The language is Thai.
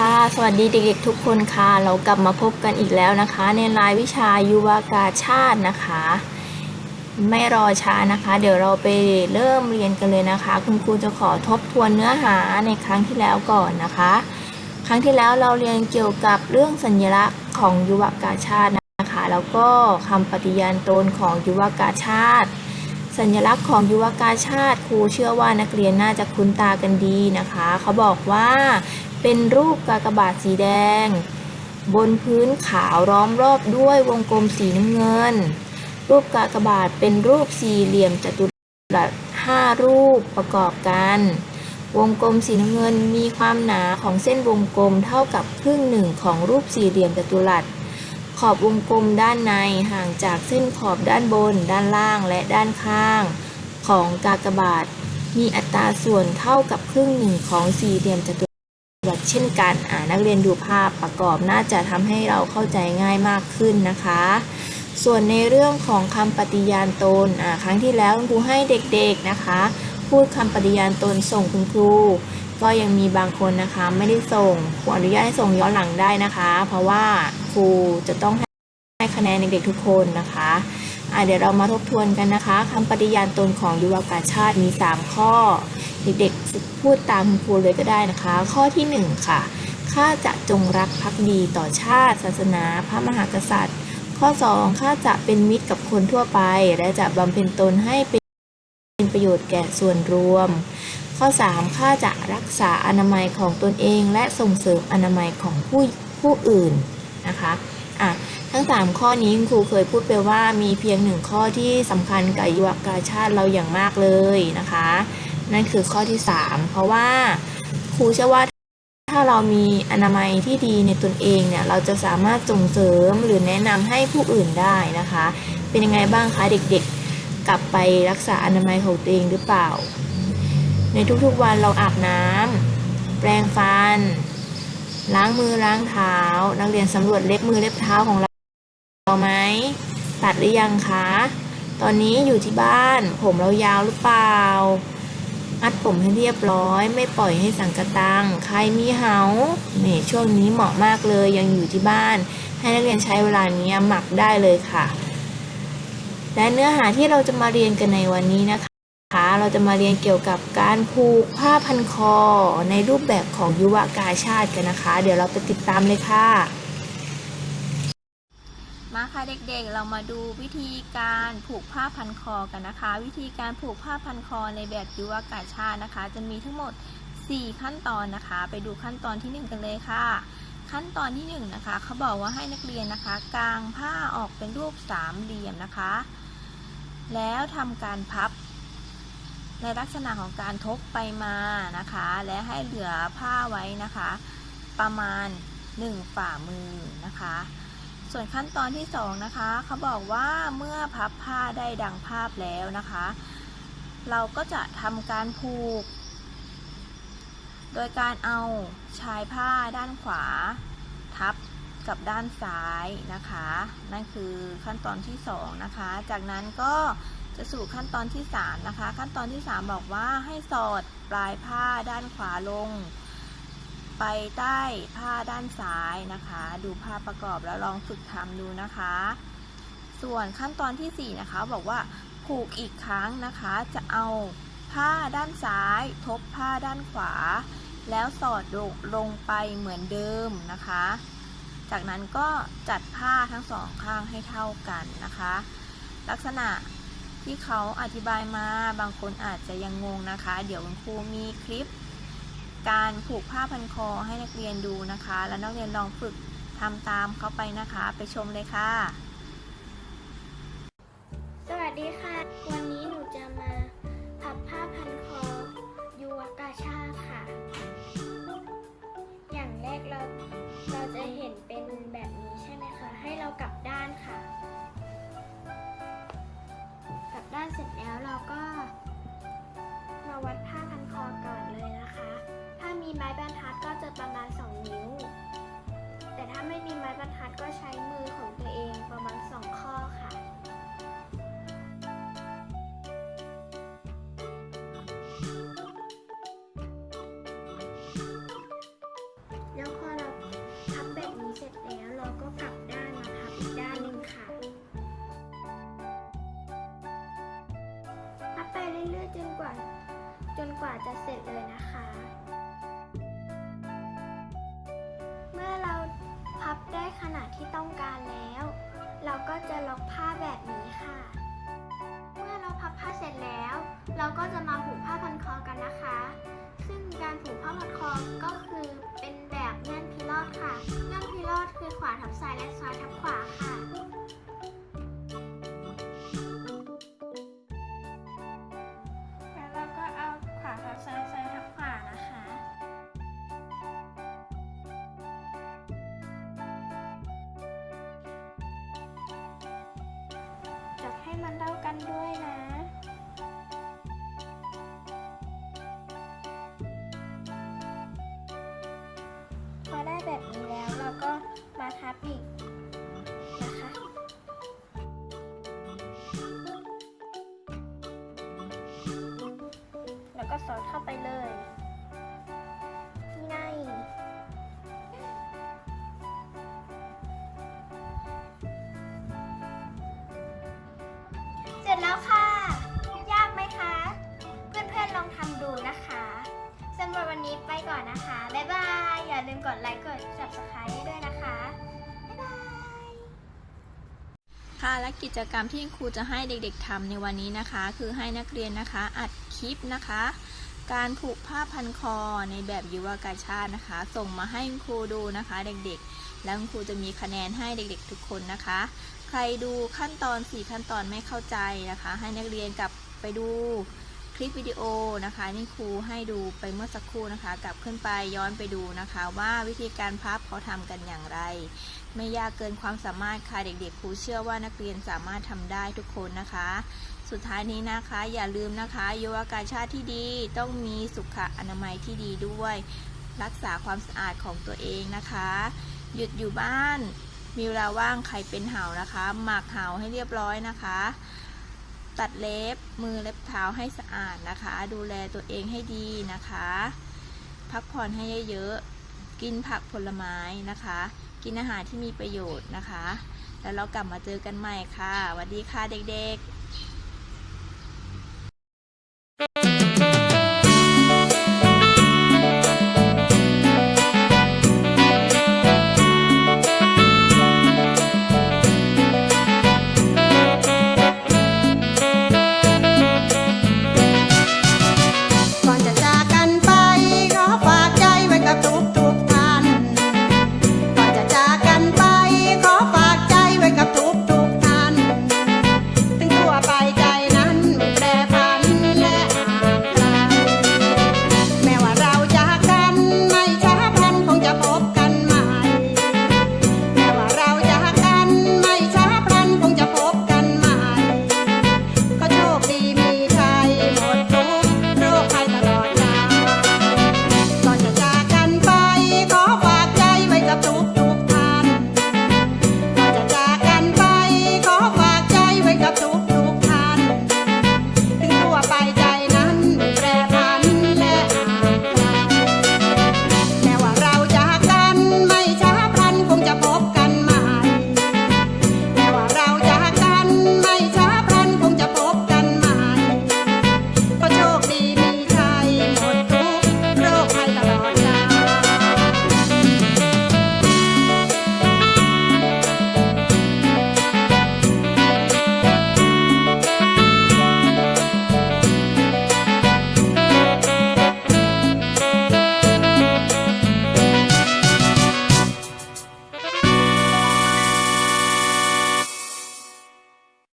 ค่ะ สวัสดีเด็กๆทุกคนค่ะ เรากลับมาพบกันอีกแล้วนะคะ ในรายวิชายุวากาชาตินะคะ ไม่รอช้านะคะ เดี๋ยวเราไปเริ่มเรียนกันเลยนะคะ คุณครูจะขอทบทวนเนื้อหาในครั้งที่แล้วก่อนนะคะ ครั้งที่แล้วเราเรียนเกี่ยวกับเรื่องสัญลักษณ์ของยุวากาชาตินะคะ แล้วก็คำปฏิญาณตนของยุวากาชาติ สัญลักษณ์ของยุวกาชาติครูเชื่อว่านักเรียนน่าจะคุ้นตากันดีนะคะ เขาบอกว่า เป็นรูปกากบาทสีแดง บนพื้นขาวล้อมรอบด้วยวงกลมสีน้ำเงิน รูปกากบาทเป็นรูปสี่เหลี่ยมจัตุรัสห้ารูปประกอบกัน วงกลมสีน้ำเงินมีความหนาของเส้นวงกลมเท่ากับครึ่งหนึ่งของรูปสี่เหลี่ยมจัตุรัสขอบวงกลมด้านในห่างจากเส้นขอบด้านบน ด้านล่างและด้านข้าง ของกากบาท มีอัตราส่วนเท่ากับครึ่งหนึ่งของสี่เหลี่ยมจัตุรัส เช่นกันนักเรียนดูภาพประกอบน่าจะทำให้เราเข้าใจง่ายมากขึ้นนะคะ ส่วนในเรื่องของคำปฏิญาณตนครั้งที่แล้วครูให้เด็กๆนะคะ พูดคำปฏิญาณตนส่งคุณครู ก็ยังมีบางคนนะคะไม่ได้ส่งขออนุญาตให้ส่งย้อนหลังได้นะคะ เพราะว่าครูจะต้องให้คะแนนเด็กๆทุกคนนะคะ เดี๋ยวเรามาทบทวนกันนะคะคำปฏิญาณตนของยุวกาชาติมี 3 ข้อ เด็กๆพูดตามคุณครูเลยก็ได้นะคะ ข้อทีหนึ่1 ค่ะข้าจะจงรักภักดีต่อชาติ ศาสนา พระมหากษัตริย์ ข้อ 2 ข้าจะเป็นมิตรกับคนทั่วไป และจะบำเพ็ญตนให้เป็นประโยชน์แก่ส่วนรวม ข้อ 3 ข้าจะรักษาอนามัยของตนเอง และส่งเสริมอนามัยของผู้ผู้อื่นนะคะ ทั้ง 3 ข้อนี้ครูเคยพูดไปว่ามีเพียงหนึ่งข้อที่สำคัญกับยุวกาชาติเราอย่างมากเลยนะคะ นั่นคือข้อที่ 3 เพราะว่าครูเชื่อว่าถ้าเรามีอนามัยที่ดีในตนเองเนี่ยเราจะสามารถส่งเสริมหรือแนะนำให้ผู้อื่นได้นะคะ เป็นยังไงบ้างคะเด็กๆ กลับไปรักษาอนามัยของตัวเองหรือเปล่า ในทุกๆวันเราอาบน้ำแปรงฟันล้างมือล้างเท้า นักเรียนสำรวจเล็บมือเล็บเท้าของเรา เราไหมตัดหรือยังคะ ตอนนี้อยู่ที่บ้าน ผมเรายาวหรือเปล่า มัดผมให้เรียบร้อย ไม่ปล่อยให้สังกะตัง ใครมีเหาเนี่ยช่วงนี้เหมาะมากเลยยังอยู่ที่บ้าน ให้นักเรียนใช้เวลานี้หมักได้เลยค่ะ และเนื้อหาที่เราจะมาเรียนกันในวันนี้นะคะเราจะมาเรียนเกี่ยวกับการผูกผ้าพันคอในรูปแบบของยุวกาชาติกันนะคะ เดี๋ยวเราไปติดตามเลยค่ะ มาค่ะเด็กๆ เรามาดูวิธีการผูกผ้าพันคอกันนะคะ วิธีการผูกผ้าพันคอในแบบยุวกาชาตินะคะ จะมีทั้งหมด 4 ขั้นตอนนะคะ ไปดูขั้นตอนที่ 1 กันเลยค่ะ ขั้นตอนที่1นะคะเขาบอกว่าให้นักเรียนนะคะ กางผ้าออกเป็นรูปสามเหลี่ยมนะคะ แล้วทำการพับ ในลักษณะของการทบไปมานะคะ และให้เหลือผ้าไว้นะคะ ประมาณ 1 ฝ่ามือนะคะ ส่วนขั้นตอนที่2นะคะเขาบอกว่าเมื่อพับผ้าได้ดังภาพแล้วนะคะ เราก็จะทำการผูก โดยการเอาชายผ้าด้านขวา ทับกับด้านซ้ายนะคะ นั่นคือขั้นตอนที่2นะคะ จากนั้นก็จะสู่ขั้นตอนที่3นะคะ ขั้นตอนที่ 3 บอกว่าให้สอดปลายผ้าด้านขวาลง ไปใต้ผ้าด้านซ้ายนะคะ ดูภาพประกอบแล้วลองฝึกทำดูนะคะ ส่วนขั้นตอนที่ 4 นะคะ บอกว่าผูกอีกครั้งนะคะ จะเอาผ้าด้านซ้าย ทบผ้าด้านขวา แล้วสอดลงลงไปเหมือนเดิมนะคะ จากนั้นก็จัดผ้าทั้งสองข้างให้เท่ากันนะคะ ลักษณะที่เขาอธิบายมาบางคนอาจจะยังงงนะคะ เดี๋ยวคุณครูมีคลิป การผูกผ้าพันคอให้นักเรียนดูนะคะ แล้วนักเรียนลองฝึกทำตามเขาไปนะคะ ไปชมเลยค่ะ สวัสดีค่ะ วันนี้หนูจะ ว่าจะเสร็จเลยนะคะ เมื่อเราพับได้ขนาดที่ต้องการแล้ว เราก็จะล็อกผ้าแบบนี้ค่ะ เมื่อเราพับผ้าเสร็จแล้ว เราก็จะมาผูกผ้าพันคอกันนะคะ ซึ่งการผูกผ้าพันคอก็คือเป็นแบบเงื่อนพิรอดค่ะ เงื่อนพิรอดคือขวาทับซ้ายและซ้ายทับขวาค่ะ มันเท่ากันด้วยนะพอได้แบบนี้แล้วเราก็มาทับอีกนะคะแล้วก็สอดเข้าไปเลย ร็จแล้วค่ะ ยากไหมคะ เพื่อนๆลองทำดูนะคะสำหรับวันนี้ไปก่อนนะคะ บ๊ายบาย อย่าลืมกดไลค์กด subscribe ให้ด้วยนะคะ บ๊ายบาย ค่ะและกิจกรรมที่ครูจะให้เด็กๆทำในวันนี้นะคะ คือให้นักเรียนนะคะอัดคลิปนะคะ การผูกผ้าพันคอในแบบยุวกาชาตินะคะ ส่งมาให้ครูดูนะคะ เด็กๆ แล้วครูจะมีคะแนนให้เด็กๆ ทุกคนนะคะ รดูขั้นตอน 4 ขั้นตอนไม่เข้าใจนะคะ ให้นักเรียนกลับไปดูคลิปวิดีโอนะคะ นี่ครูให้ดูไปเมื่อสักครู่นะคะ กลับขึ้นไปย้อนไปดูนะคะ ว่าวิธีการพับเขาทำกันอย่างไร ไม่ยากเกินความสามารถค่ะเด็กๆครูเชื่อว่านักเรียนสามารถทำได้ทุกคนนะคะ สุดท้ายนี้นะคะอย่าลืมนะคะยุวกาชาติที่ดีต้องมีสุขอนามัยที่ดีด้วย รักษาความสะอาดของตัวเองนะคะ หยุดอยู่บ้าน มีเวลาว่างใครเป็นเห่านะคะ หมักเห่าให้เรียบร้อยนะคะ ตัดเล็บมือเล็บเท้าให้สะอาดนะคะ ดูแลตัวเองให้ดีนะคะ พักผ่อนให้เยอะๆกินผักผลไม้นะคะ กินอาหารที่มีประโยชน์นะคะ แล้วเรากลับมาเจอกันใหม่ค่ะสวัสดีค่ะเด็กๆ